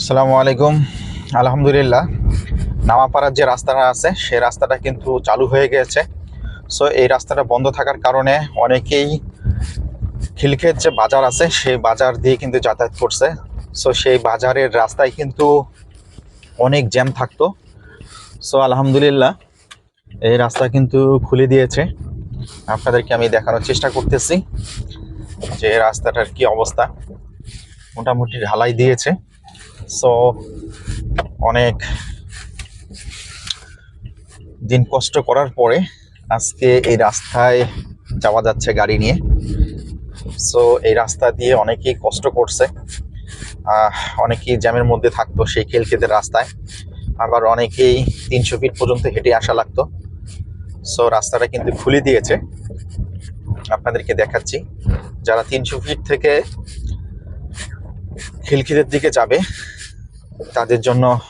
আসসালামু আলাইকুম। আলহামদুলিল্লাহ, নামাপাড়ার যে রাস্তাটা আছে, সেই রাস্তাটা কিন্তু চালু হয়ে গেছে। সো এই রাস্তাটা বন্ধ থাকার কারণে অনেকেই খিলখের যে বাজার আছে, সেই বাজার দিয়ে কিন্তু যাতায়াত করছে। সো সেই বাজারের রাস্তায় কিন্তু অনেক জ্যাম থাকতো। সো আলহামদুলিল্লাহ, এই রাস্তা কিন্তু খুলে দিয়েছে। আপনাদেরকে আমি দেখানোর চেষ্টা করতেছি যে রাস্তাটার কি অবস্থা। মোটামুটি ঢালাই দিয়েছে। সো অনেক দিন কষ্ট করার পরে আজকে এই রাস্তায় যাওয়া যাচ্ছে গাড়ি নিয়ে। সো এই রাস্তা দিয়ে অনেকেই কষ্ট করছে। অনেকেই জ্যামের মধ্যে থাকতো সেই খেলখেতের রাস্তায়। আবার অনেকেই তিনশো ফিট পর্যন্ত হেঁটে আসা লাগতো। সো রাস্তাটা কিন্তু খুলে দিয়েছে। আপনাদেরকে দেখাচ্ছি। যারা তিনশো ফিট থেকে খিলখিতের দিকে যাবে তাদের জন্য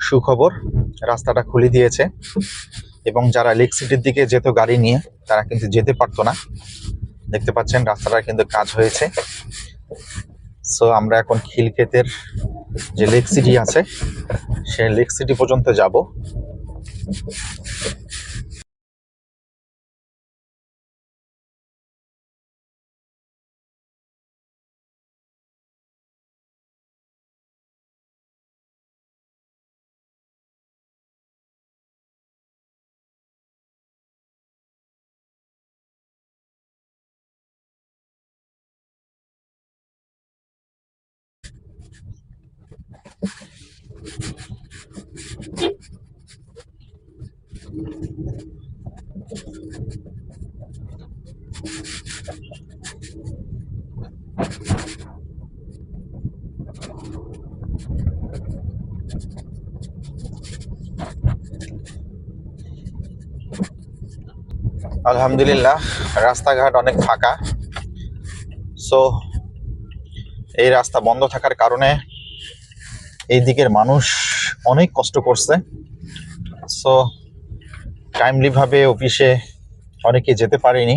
সুখবর, রাস্তাটা খুলে দিয়েছে। এবং যারা লেক দিকে যেত গাড়ি নিয়ে, তারা কিন্তু যেতে পারতো না। দেখতে পাচ্ছেন রাস্তাটা কিন্তু কাজ হয়েছে। সো আমরা এখন খিলক্ষেতের যে লেক সিটি আছে সেই লেক সিটি পর্যন্ত যাব। আলহামদুলিল্লাহ, রাস্তাঘাট অনেক ফাঁকা। সো এই রাস্তা বন্ধ থাকার কারণে এই দিকের মানুষ অনেক কষ্ট করছে। সো টাইমলিভাবে অফিসে অনেকে যেতে পারেনি।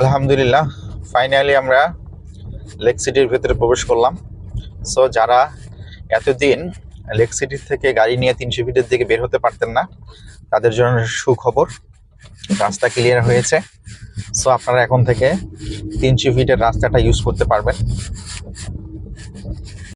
আলহামদুলিল্লাহ ফাইনালি আমরা লেক সিটির ভেতরে প্রবেশ করলাম। সো যারা এতদিন লেক সিটি থেকে গাড়ি নিয়ে তিনশো ফিটের দিকে বের হতে পারতেন না, তাদের জন্য সুখবর, রাস্তা ক্লিয়ার হয়েছে। সো আপনারা এখন থেকে তিনশো ফিটের রাস্তাটা ইউজ করতে পারবেন।